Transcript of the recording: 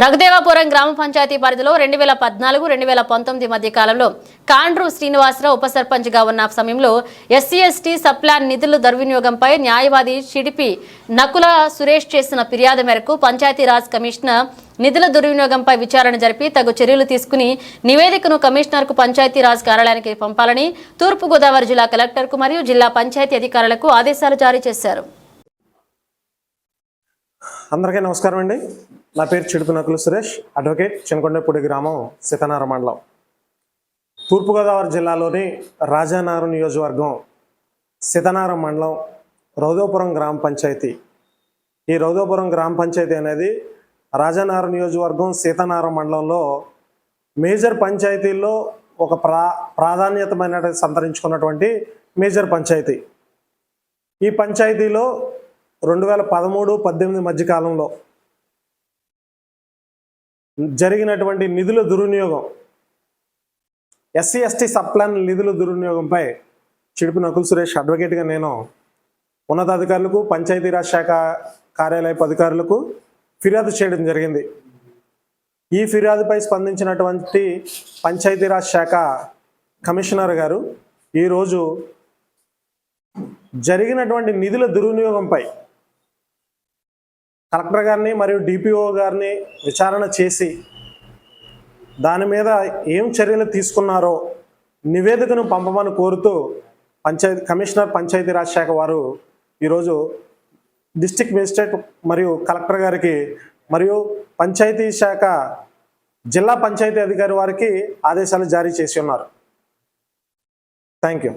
రఘుదేవాపురం గ్రామ పంచాయతీ పరిధిలో రెండు వేల పద్నాలుగు రెండు వేల పంతొమ్మిది మధ్య కాలంలో కాండ్రు శ్రీనివాసరావు ఉప సర్పంచ్గా ఉన్న సమయంలో ఎస్సీ ఎస్టీ సప్లాన్ నిధుల దుర్వినియోగంపై న్యాయవాది చిడిపి నకుల సురేష్ చేసిన ఫిర్యాదు మేరకు పంచాయతీరాజ్ కమిషనర్ నిధుల దుర్వినియోగంపై విచారణ జరిపి తగు చర్యలు తీసుకుని నివేదికను కమిషనర్కు పంచాయతీరాజ్ కార్యాలయానికి పంపాలని తూర్పుగోదావరి జిల్లా కలెక్టర్కు మరియు జిల్లా పంచాయతీ అధికారులకు ఆదేశాలు జారీ చేశారు. అందరికీ నమస్కారం అండి. నా పేరు చిడుకునకులు సురేష్ అడ్వకేట్ చినకొండపూడి గ్రామం సీతానార మండలం. తూర్పుగోదావరి జిల్లాలోని రాజానగరం నియోజకవర్గం సీతానారం మండలం రౌదోపురం గ్రామ పంచాయతీ. ఈ రౌదోపురం గ్రామ పంచాయతీ అనేది రాజానగరం నియోజకవర్గం సీతానారం మండలంలో మేజర్ పంచాయతీల్లో ఒక ప్రా ప్రాధాన్యతమైన సంతరించుకున్నటువంటి మేజర్ పంచాయతీ. ఈ పంచాయతీలో రెండు వేల పదమూడు పద్దెనిమిది మధ్యకాలంలో జరిగినటువంటి నిధుల దుర్వినియోగం ఎస్సీ ఎస్టీ సప్లాన్ నిధుల దుర్వినియోగంపై చిడుపు నకుల్ సురేష్ అడ్వకేట్గా నేను ఉన్నతాధికారులకు పంచాయతీరాజ్ శాఖ కార్యాలయపు అధికారులకు ఫిర్యాదు చేయడం జరిగింది. ఈ ఫిర్యాదుపై స్పందించినటువంటి పంచాయతీరాజ్ శాఖ కమిషనర్ గారు ఈరోజు జరిగినటువంటి నిధుల దుర్వినియోగంపై కలెక్టర్ గారిని మరియు డిపిఓ గారిని విచారణ చేసి దాని మీద ఏం చర్యలు తీసుకున్నారో నివేదికను పంపమని కోరుతూ పంచాయతీ కమిషనర్ పంచాయతీరాజ్ శాఖ వారు ఈరోజు డిస్టిక్ మేజిస్ట్రేట్ మరియు కలెక్టర్ గారికి మరియు పంచాయతీ శాఖ జిల్లా పంచాయతీ అధికారి వారికి ఆదేశాలు జారీ చేసి ఉన్నారు. Thank you